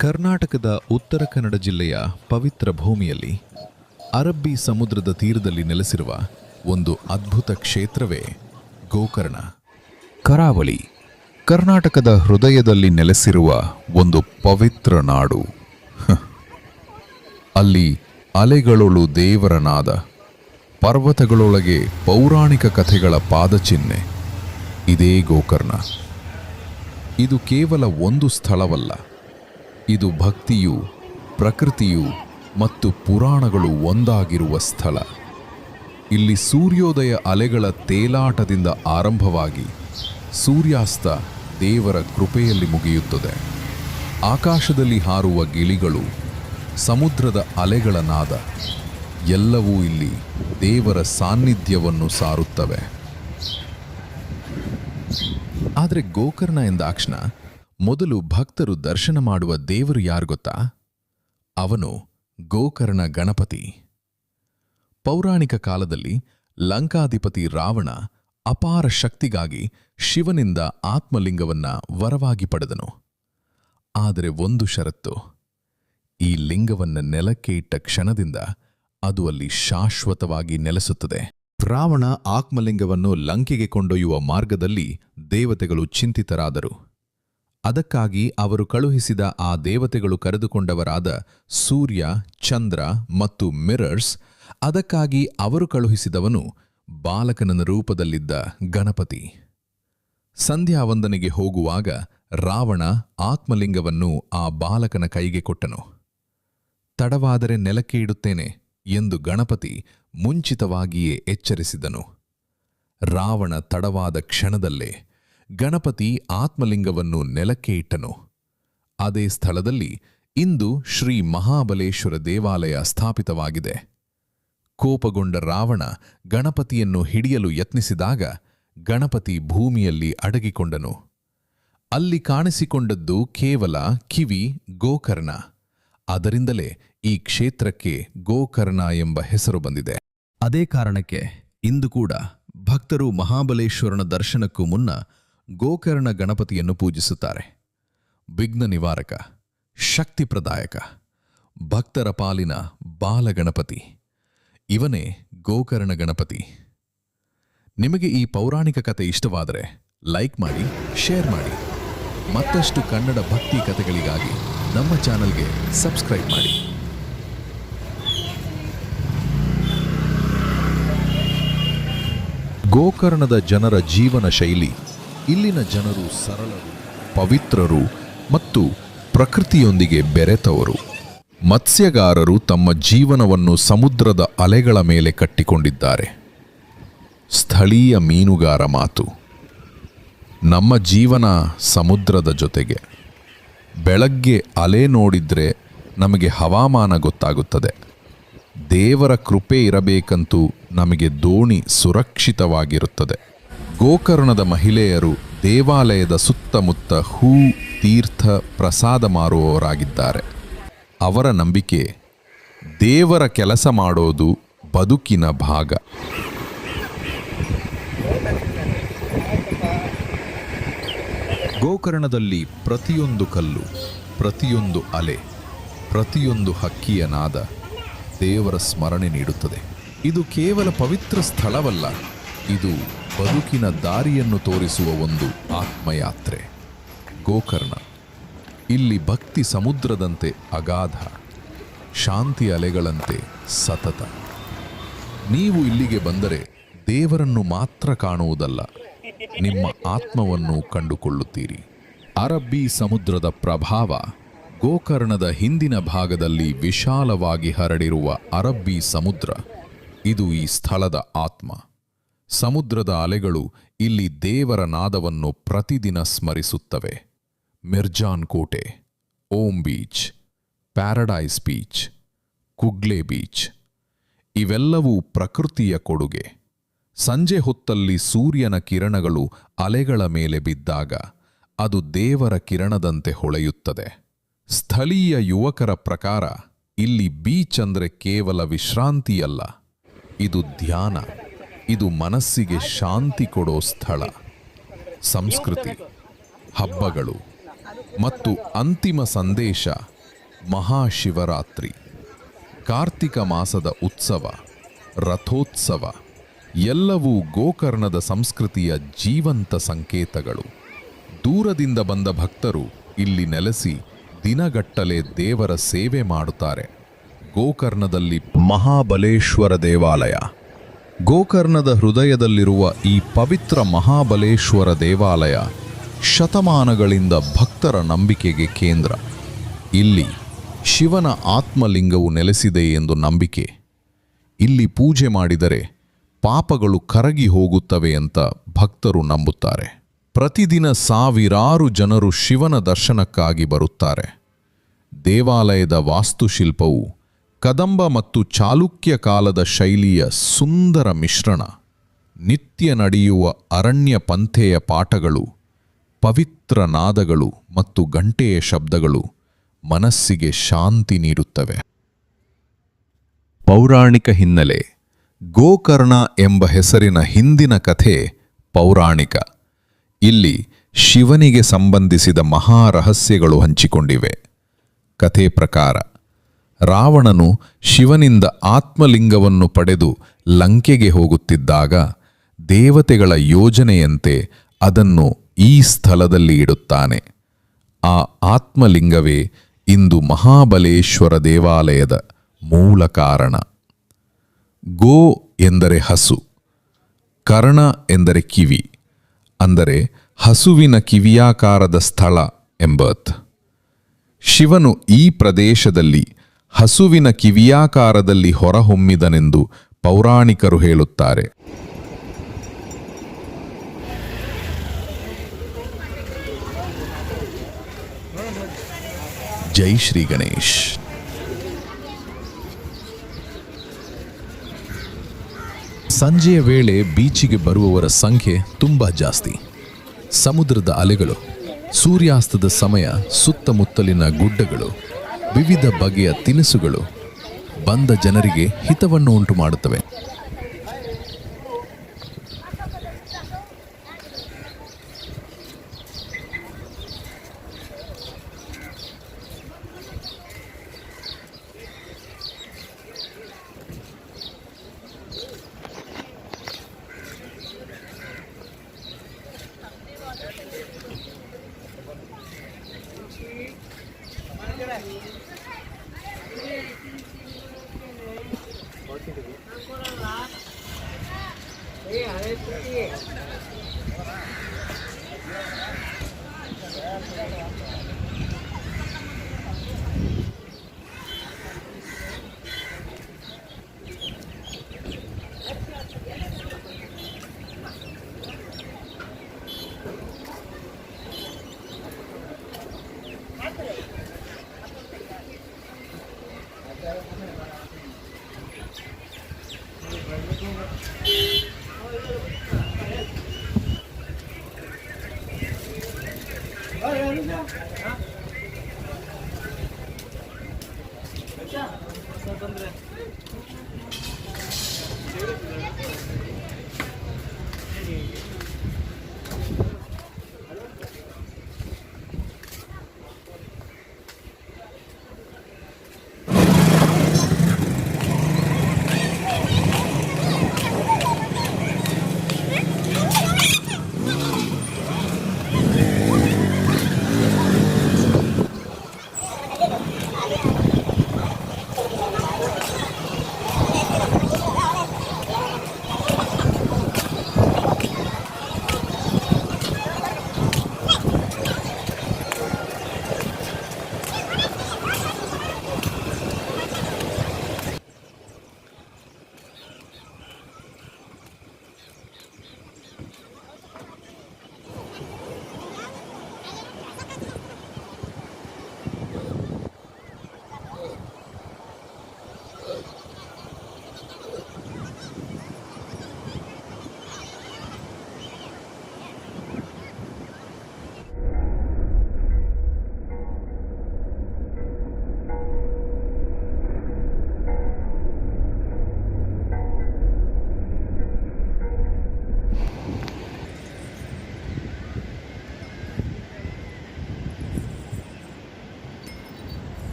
ಕರ್ನಾಟಕದ ಉತ್ತರ ಕನ್ನಡ ಜಿಲ್ಲೆಯ ಪವಿತ್ರ ಭೂಮಿಯಲ್ಲಿ ಅರಬ್ಬಿ ಸಮುದ್ರದ ತೀರದಲ್ಲಿ ನೆಲೆಸಿರುವ ಒಂದು ಅದ್ಭುತ ಕ್ಷೇತ್ರವೇ ಗೋಕರ್ಣ. ಕರಾವಳಿ, ಕರ್ನಾಟಕದ ಹೃದಯದಲ್ಲಿ ನೆಲೆಸಿರುವ ಒಂದು ಪವಿತ್ರ ನಾಡು. ಅಲ್ಲಿ ಅಲೆಗಳೊಳು ದೇವರನಾದ ಪರ್ವತಗಳೊಳಗೆ ಪೌರಾಣಿಕ ಕಥೆಗಳ ಪಾದಚಿಹ್ನೆ. ಇದೇ ಗೋಕರ್ಣ. ಇದು ಕೇವಲ ಒಂದು ಸ್ಥಳವಲ್ಲ. ಇದು ಭಕ್ತಿಯು, ಪ್ರಕೃತಿಯು ಮತ್ತು ಪುರಾಣಗಳು ಒಂದಾಗಿರುವ ಸ್ಥಳ. ಇಲ್ಲಿ ಸೂರ್ಯೋದಯ ಅಲೆಗಳ ತೇಲಾಟದಿಂದ ಆರಂಭವಾಗಿ ಸೂರ್ಯಾಸ್ತ ದೇವರ ಕೃಪೆಯಲ್ಲಿ ಮುಗಿಯುತ್ತದೆ. ಆಕಾಶದಲ್ಲಿ ಹಾರುವ ಗಿಳಿಗಳು, ಸಮುದ್ರದ ಅಲೆಗಳ ನಾದ ಎಲ್ಲವೂ ಇಲ್ಲಿ ದೇವರ ಸಾನ್ನಿಧ್ಯವನ್ನು ಸಾರುತ್ತವೆ. ಆದರೆ ಗೋಕರ್ಣ ಎಂದಾಕ್ಷಣ ಮೊದಲು ಭಕ್ತರು ದರ್ಶನ ಮಾಡುವ ದೇವರು ಯಾರು ಗೊತ್ತಾ? ಅವನು ಗೋಕರ್ಣ ಗಣಪತಿ. ಪೌರಾಣಿಕ ಕಾಲದಲ್ಲಿ ಲಂಕಾಧಿಪತಿ ರಾವಣ ಅಪಾರ ಶಕ್ತಿಗಾಗಿ ಶಿವನಿಂದ ಆತ್ಮಲಿಂಗವನ್ನ ವರವಾಗಿ ಪಡೆದನು. ಆದರೆ ಒಂದು ಷರತ್ತು, ಈ ಲಿಂಗವನ್ನು ನೆಲಕ್ಕೆ ಇಟ್ಟ ಕ್ಷಣದಿಂದ ಅದು ಅಲ್ಲಿ ಶಾಶ್ವತವಾಗಿ ನೆಲೆಸುತ್ತದೆ. ರಾವಣ ಆತ್ಮಲಿಂಗವನ್ನು ಲಂಕೆಗೆ ಕೊಂಡೊಯ್ಯುವ ಮಾರ್ಗದಲ್ಲಿ ದೇವತೆಗಳು ಚಿಂತಿತರಾದರು. ಅದಕ್ಕಾಗಿ ಅವರು ಕಳುಹಿಸಿದ ಆ ದೇವತೆಗಳು ಕರೆದುಕೊಂಡವರಾದ ಸೂರ್ಯ, ಚಂದ್ರ ಮತ್ತು ಮಿರರ್ಸ್, ಅದಕ್ಕಾಗಿ ಅವರು ಕಳುಹಿಸಿದವನು ಬಾಲಕನ ರೂಪದಲ್ಲಿದ್ದ ಗಣಪತಿ. ಸಂಧ್ಯಾ ವಂದನೆಗೆ ಹೋಗುವಾಗ ರಾವಣ ಆತ್ಮಲಿಂಗವನ್ನು ಆ ಬಾಲಕನ ಕೈಗೆ ಕೊಟ್ಟನು. ತಡವಾದರೆ ನೆಲಕ್ಕೆ ಇಡುತ್ತೇನೆ ಎಂದು ಗಣಪತಿ ಮುಂಚಿತವಾಗಿಯೇ ಎಚ್ಚರಿಸಿದನು. ರಾವಣ ತಡವಾದ ಕ್ಷಣದಲ್ಲೇ ಗಣಪತಿ ಆತ್ಮಲಿಂಗವನ್ನು ನೆಲಕ್ಕೆ ಇಟ್ಟನು. ಅದೇ ಸ್ಥಳದಲ್ಲಿ ಇಂದು ಶ್ರೀ ಮಹಾಬಲೇಶ್ವರ ದೇವಾಲಯ ಸ್ಥಾಪಿತವಾಗಿದೆ. ಕೋಪಗೊಂಡ ರಾವಣ ಗಣಪತಿಯನ್ನು ಹಿಡಿಯಲು ಯತ್ನಿಸಿದಾಗ ಗಣಪತಿ ಭೂಮಿಯಲ್ಲಿ ಅಡಗಿಕೊಂಡನು. ಅಲ್ಲಿ ಕಾಣಿಸಿಕೊಂಡದ್ದು ಕೇವಲ ಕಿವಿ, ಗೋಕರ್ಣ. ಅದರಿಂದಲೇ ಈ ಕ್ಷೇತ್ರಕ್ಕೆ ಗೋಕರ್ಣ ಎಂಬ ಹೆಸರು ಬಂದಿದೆ. ಅದೇ ಕಾರಣಕ್ಕೆ ಇಂದು ಕೂಡ ಭಕ್ತರು ಮಹಾಬಲೇಶ್ವರನ ದರ್ಶನಕ್ಕೂ ಮುನ್ನ ಗೋಕರ್ಣ ಗಣಪತಿಯನ್ನು ಪೂಜಿಸುತ್ತಾರೆ. ವಿಘ್ನ ನಿವಾರಕ, ಶಕ್ತಿ ಪ್ರದಾಯಕ, ಭಕ್ತರ ಪಾಲಿನ ಬಾಲಗಣಪತಿ ಇವನೇ ಗೋಕರ್ಣ ಗಣಪತಿ. ನಿಮಗೆ ಈ ಪೌರಾಣಿಕ ಕಥೆ ಇಷ್ಟವಾದರೆ ಲೈಕ್ ಮಾಡಿ, ಶೇರ್ ಮಾಡಿ. ಮತ್ತಷ್ಟು ಕನ್ನಡ ಭಕ್ತಿ ಕಥೆಗಳಿಗಾಗಿ ನಮ್ಮ ಚಾನಲ್ಗೆ ಸಬ್ಸ್ಕ್ರೈಬ್ ಮಾಡಿ. ಗೋಕರ್ಣದ ಜನರ ಜೀವನ ಶೈಲಿ ಇಲ್ಲಿನ ಜನರು ಸರಳರು, ಪವಿತ್ರರು ಮತ್ತು ಪ್ರಕೃತಿಯೊಂದಿಗೆ ಬೆರೆತವರು. ಮತ್ಸ್ಯಗಾರರು ತಮ್ಮ ಜೀವನವನ್ನು ಸಮುದ್ರದ ಅಲೆಗಳ ಮೇಲೆ ಕಟ್ಟಿಕೊಂಡಿದ್ದಾರೆ. ಸ್ಥಳೀಯ ಮೀನುಗಾರ ಮಾತು. ನಮ್ಮ ಜೀವನ ಸಮುದ್ರದ ಜೊತೆಗೆ. ಬೆಳಗ್ಗೆ ಅಲೆ ನೋಡಿದರೆ ನಮಗೆ ಹವಾಮಾನ ಗೊತ್ತಾಗುತ್ತದೆ. ದೇವರ ಕೃಪೆ ಇರಬೇಕಂತೂ ನಮಗೆ ದೋಣಿ ಸುರಕ್ಷಿತವಾಗಿರುತ್ತದೆ. ಗೋಕರ್ಣದ ಮಹಿಳೆಯರು ದೇವಾಲಯದ ಸುತ್ತಮುತ್ತ ಹೂ, ತೀರ್ಥ, ಪ್ರಸಾದ ಮಾರುವವರಾಗಿದ್ದಾರೆ. ಅವರ ನಂಬಿಕೆ, ದೇವರ ಕೆಲಸ ಮಾಡೋದು ಬದುಕಿನ ಭಾಗ. ಗೋಕರ್ಣದಲ್ಲಿ ಪ್ರತಿಯೊಂದು ಕಲ್ಲು, ಪ್ರತಿಯೊಂದು ಅಲೆ, ಪ್ರತಿಯೊಂದು ಹಕ್ಕಿಯ ನಾದ ದೇವರ ಸ್ಮರಣೆ ನೀಡುತ್ತದೆ. ಇದು ಕೇವಲ ಪವಿತ್ರ ಸ್ಥಳವಲ್ಲ. ಇದು ಬದುಕಿನ ದಾರಿಯನ್ನು ತೋರಿಸುವ ಒಂದು ಆತ್ಮಯಾತ್ರೆ. ಗೋಕರ್ಣ. ಇಲ್ಲಿ ಭಕ್ತಿ ಸಮುದ್ರದಂತೆ ಅಗಾಧ, ಶಾಂತಿ ಅಲೆಗಳಂತೆ ಸತತ. ನೀವು ಇಲ್ಲಿಗೆ ಬಂದರೆ ದೇವರನ್ನು ಮಾತ್ರ ಕಾಣುವುದಲ್ಲ, ನಿಮ್ಮ ಆತ್ಮವನ್ನು ಕಂಡುಕೊಳ್ಳುತ್ತೀರಿ. ಅರಬ್ಬಿ ಸಮುದ್ರದ ಪ್ರಭಾವ ಗೋಕರ್ಣದ ಹಿಂದಿನ ಭಾಗದಲ್ಲಿ ವಿಶಾಲವಾಗಿ ಹರಡಿರುವ ಅರಬ್ಬಿ ಸಮುದ್ರ. ಇದು ಈ ಸ್ಥಳದ ಆತ್ಮ. ಸಮುದ್ರದ ಅಲೆಗಳು ಇಲ್ಲಿ ದೇವರ ನಾದವನ್ನು ಪ್ರತಿದಿನ ಸ್ಮರಿಸುತ್ತವೆ. ಮಿರ್ಜಾನ್ ಕೋಟೆ, Om beach, paradise beach, Kugle beach, ಇವೆಲ್ಲವೂ ಪ್ರಕೃತಿಯ ಕೊಡುಗೆ. ಸಂಜೆ ಹೊತ್ತಲ್ಲಿ ಸೂರ್ಯನ ಕಿರಣಗಳು ಅಲೆಗಳ ಮೇಲೆ ಬಿದ್ದಾಗ ಅದು ದೇವರ ಕಿರಣದಂತೆ ಹೊಳೆಯುತ್ತದೆ. ಸ್ಥಳೀಯ ಯುವಕರ ಪ್ರಕಾರ ಇಲ್ಲಿ ಬೀಚ್ ಅಂದರೆ ಕೇವಲ ವಿಶ್ರಾಂತಿಯಲ್ಲ, ಇದು ಧ್ಯಾನ. ಇದು ಮನಸ್ಸಿಗೆ ಶಾಂತಿ ಕೊಡೋ ಸ್ಥಳ. ಸಂಸ್ಕೃತಿ, ಹಬ್ಬಗಳು ಮತ್ತು ಅಂತಿಮ ಸಂದೇಶ ಮಹಾಶಿವರಾತ್ರಿ. ಕಾರ್ತಿಕ ಮಾಸದ ಉತ್ಸವ, ರಥೋತ್ಸವ ಎಲ್ಲವೂ ಗೋಕರ್ಣದ ಸಂಸ್ಕೃತಿಯ ಜೀವಂತ ಸಂಕೇತಗಳು. ದೂರದಿಂದ ಬಂದ ಭಕ್ತರು ಇಲ್ಲಿ ನೆಲೆಸಿ ದಿನಗಟ್ಟಲೆ ದೇವರ ಸೇವೆ ಮಾಡುತ್ತಾರೆ. ಗೋಕರ್ಣದಲ್ಲಿ ಮಹಾಬಲೇಶ್ವರ ದೇವಾಲಯ. ಗೋಕರ್ಣದ ಹೃದಯದಲ್ಲಿರುವ ಈ ಪವಿತ್ರ ಮಹಾಬಲೇಶ್ವರ ದೇವಾಲಯ ಶತಮಾನಗಳಿಂದ ಭಕ್ತರ ನಂಬಿಕೆಗೆ ಕೇಂದ್ರ. ಇಲ್ಲಿ ಶಿವನ ಆತ್ಮಲಿಂಗವು ನೆಲೆಸಿದೆ ಎಂದು ನಂಬಿಕೆ. ಇಲ್ಲಿ ಪೂಜೆ ಮಾಡಿದರೆ ಪಾಪಗಳು ಕರಗಿ ಹೋಗುತ್ತವೆ ಅಂತ ಭಕ್ತರು ನಂಬುತ್ತಾರೆ. ಪ್ರತಿದಿನ ಸಾವಿರಾರು ಜನರು ಶಿವನ ದರ್ಶನಕ್ಕಾಗಿ ಬರುತ್ತಾರೆ. ದೇವಾಲಯದ ವಾಸ್ತುಶಿಲ್ಪವು ಕದಂಬ ಮತ್ತು ಚಾಲುಕ್ಯ ಕಾಲದ ಶೈಲಿಯ ಸುಂದರ ಮಿಶ್ರಣ, ನಿತ್ಯ ನಡೆಯುವ ಅರಣ್ಯ ಪಂಥೆಯ ಪಾಠಗಳು, ಪವಿತ್ರ ನಾದಗಳು ಮತ್ತು ಗಂಟೆಯ ಶಬ್ದಗಳು ಮನಸ್ಸಿಗೆ ಶಾಂತಿ ನೀಡುತ್ತವೆ. ಪೌರಾಣಿಕ ಹಿನ್ನೆಲೆ, ಗೋಕರ್ಣ ಎಂಬ ಹೆಸರಿನ ಹಿಂದಿನ ಕಥೆ ಪೌರಾಣಿಕ. ಇಲ್ಲಿ ಶಿವನಿಗೆ ಸಂಬಂಧಿಸಿದ ಮಹಾರಹಸ್ಯಗಳು ಹಂಚಿಕೊಂಡಿವೆ. ಕಥೆ ಪ್ರಕಾರ ರಾವಣನು ಶಿವನಿಂದ ಆತ್ಮಲಿಂಗವನ್ನು ಪಡೆದು ಲಂಕೆಗೆ ಹೋಗುತ್ತಿದ್ದಾಗ ದೇವತೆಗಳ ಯೋಜನೆಯಂತೆ ಅದನ್ನು ಈ ಸ್ಥಳದಲ್ಲಿ ಇಡುತ್ತಾನೆ. ಆ ಆತ್ಮಲಿಂಗವೇ ಇಂದು ಮಹಾಬಲೇಶ್ವರ ದೇವಾಲಯದ ಮೂಲ ಕಾರಣ. ಗೋ ಎಂದರೆ ಹಸು, ಕರ್ಣ ಎಂದರೆ ಕಿವಿ, ಅಂದರೆ ಹಸುವಿನ ಕಿವಿಯಾಕಾರದ ಸ್ಥಳ ಎಂಬತ್ ಶಿವನು ಈ ಪ್ರದೇಶದಲ್ಲಿ ಹಸುವಿನ ಕಿವಿಯಾಕಾರದಲ್ಲಿ ಹೊರಹೊಮ್ಮಿದನೆಂದು ಪೌರಾಣಿಕರು ಹೇಳುತ್ತಾರೆ. ಜೈ ಶ್ರೀ ಗಣೇಶ್. ಸಂಜೆಯ ವೇಳೆ ಬೀಚಿಗೆ ಬರುವವರ ಸಂಖ್ಯೆ ತುಂಬ ಜಾಸ್ತಿ. ಸಮುದ್ರದ ಅಲೆಗಳು, ಸೂರ್ಯಾಸ್ತದ ಸಮಯ, ಸುತ್ತಮುತ್ತಲಿನ ಗುಡ್ಡಗಳು ವಿವಿಧ ಬಗೆಯ ತಿನಿಸುಗಳು ಬಂದ ಜನರಿಗೆ ಹಿತವನ್ನು ಉಂಟು ಮಾಡುತ್ತವೆ ಸ್ವಲ್ಪ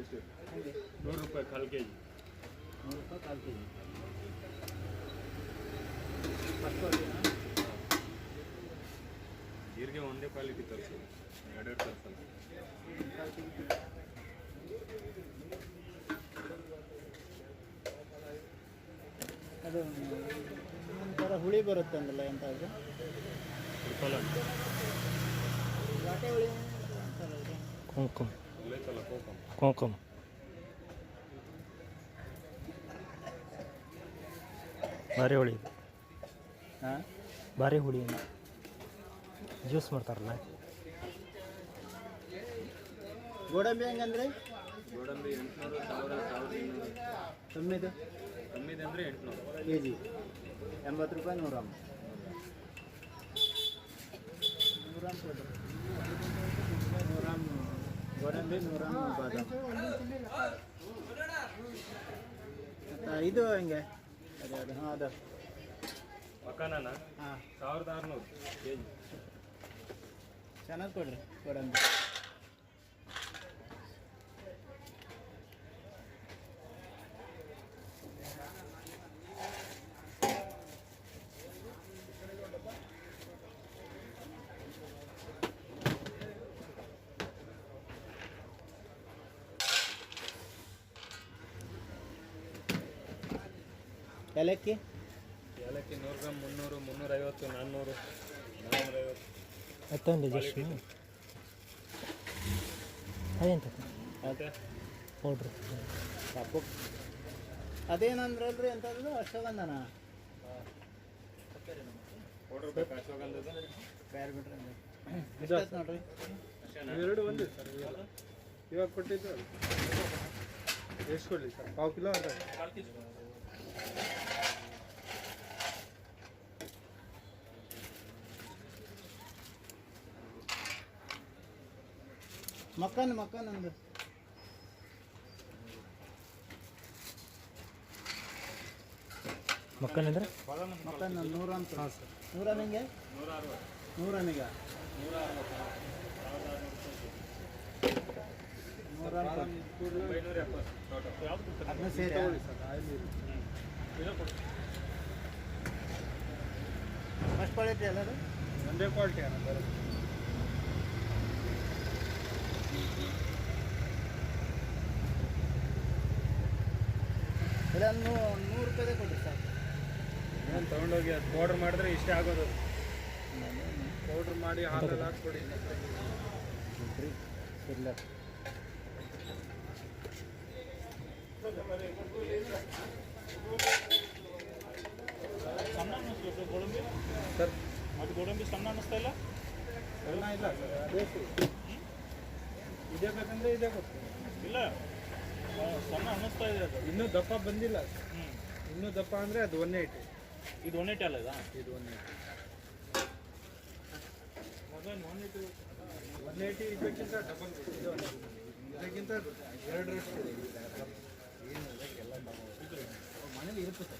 ಎಷ್ಟು ನೂರು ರೂಪಾಯಿ ಕಾಲು ಕೆ ಜಿ ನೂರು ರೂಪಾಯಿ ಕಾಲು ಕೆ ಜಿ ಜೀರಿಗೆ ಒಂದೇ ಕ್ವಾಲಿಟಿ ತರಿಸಿ. ಎರಡೆರಡು ತರಿಸಲ್ಲ. ಅದು ಒಂಥರ ಹುಳಿ ಬರುತ್ತೆ ಅಂದಲ್ಲ ಎಂತ ಅದು ಟ್ರಿಪಲ್ ಹುಳಿ. ಕುಂಕುಮ. ಇಲ್ಲೈತಲ್ಲ ಕೋಕಮ್ ಕುಂಕುಮ ಭಾರಿ ಹುಳಿ. ಇದು ಹಾಂ? ಭಾರಿ ಹುಳಿ. ಜ್ಯೂಸ್ ಮಾಡ್ತಾರಲ್ಲ? ಗೋಡಂಬಿ ಹೆಂಗಂದ್ರೆ? ಗೋಡಂಬಿ ಎಂಟುನೂರು ಸಾವಿರ ಸಾವಿರದ ಇನ್ನೂರು. ಕಮ್ಮಿದು? ಕಮ್ಮಿದೆ ಅಂದರೆ ಎಂಟುನೂರು. ಕೆ ಜಿ ಎಂಬತ್ತು ರೂಪಾಯಿ ನೂರಾಮ್ ಗೋಡಂಬಿ ನೂರ ಬಾದಾಮ್ ಇದು ಹೆಂಗೆ? ಅದೇ ಅದು ಹಾಂ ಅದು. ಮಕಾನನ? ಹಾಂ. ಸಾವಿರದ ಆರುನೂರು. ಕೆ ಜಿ ಚೆನ್ನಾಗಿ ಕೊಡ್ರಿ ಗೋಡಂಬಿ ಏಲಕ್ಕಿ? ಏಲಕ್ಕಿ ನೂರು ಗ್ರಾಮ್ ಮುನ್ನೂರು ಮುನ್ನೂರೈವತ್ತು ನಾನ್ನೂರು ನಾನ್ನೂರೈವತ್ತು. ಮತ್ತೊಂದು ಜಸ್ಟ್ ಅದೇನು ಮತ್ತೆ? ಪೌಡ್ರು ಕಪ್ಪು. ಅದೇನಂದ್ರಲ್ರಿ ಎಂಥದ್ದು ಅಶ್ವಗಂಧನ? ಪೌಡ್ರ್ ಬೇಕಾ ಅಶ್ವಗಂಧದ ಬೇರೆ ಬಿಡ್ರಿ ಎಷ್ಟಾಯ್ತು ನೋಡ್ರಿ? ಎರಡು ಒಂದೇ ಸರ್ ಇವಾಗ ಇವಾಗ ಕೊಟ್ಟಿದ್ದು. ಅದು. ಎಷ್ಟು ಕೊಡಲಿ ಸರ್? ಪಾವು ಕಿಲೋ ಅರ್ಧ ಮಕ್ಕನ್ ಮಕ್ಕನ್ ಮಕ್ಕನಂದ್ರೆ ಮಕ್ಕನ್ ಒಂದು ನೂರ ಅಂತ ನೂರ ನಿಂಗೆ ನೂರ ನಿಗ ನೂರ ಎಪ್ಪತ್ತು ಟೋಟಲ್ ಅದನ್ನ ಸೇರಿ ಸರ್ ಆಯಿಲ್ ಫಸ್ಟ್ ಕ್ವಾಲಿಟಿ ಅಲ್ಲ ಒಂದೇ ಕ್ವಾಲಿಟಿ ಅನ್ನ ಬರೋದು ಇಲ್ಲ ನೂ ನೂರು ರೂಪಾಯಿದೇ ಕೊಡಿ ಸರ್ ಏನು ತೊಗೊಂಡೋಗಿ ಅದು ಪೌಡ್ರ್ ಮಾಡಿದ್ರೆ ಇಷ್ಟೇ ಆಗೋದು. ಪೌಡ್ರ್ ಮಾಡಿ ಹಾಲೆಲ್ಲ ಹಾಕ್ಕೊಡಿ ಇಲ್ಲ ಸಣ್ಣ ಅನ್ನಿಸ್ಬೇಕು ಗೋಡಂಬಿ ಸರ್ ಅದು ಗೋಡಂಬಿ ಸಣ್ಣ ಅನ್ನಿಸ್ತಾ ಇಲ್ಲ? ಸಣ್ಣ ಇಲ್ಲ ಸರ್ ಅದೇ ಇದೇ ಬೇಕಂದ್ರೆ ಇದೇ ಕೊಡ್ತೀನಿ. ಇಲ್ಲ. ಸಣ್ಣ ಅನ್ನಿಸ್ತಾ ಇದೆ ಅದು. ಇನ್ನೂ ದಪ್ಪ ಬಂದಿಲ್ಲ. ಹ್ಞೂ ಇನ್ನೂ ದಪ್ಪ ಅಂದರೆ ಅದು ಒನ್ ಏಯ್ಟಿ ಇದು ಒನ್ ಏಯ್ಟಿ ಅಲ್ಲ ಇದಾ? ಇದು ಒನ್ ಏಯ್ಟಿ ಮೊದಲು ಒನ್ ಏಯ್ಟಿ ಒನ್ ಏಯ್ಟಿ ಇದಕ್ಕಿಂತ ಡಬಲ್ ಇದಕ್ಕಿಂತ ಎರಡರಷ್ಟು ಮನೇಲಿ ಇರುತ್ತೆ ಸರ್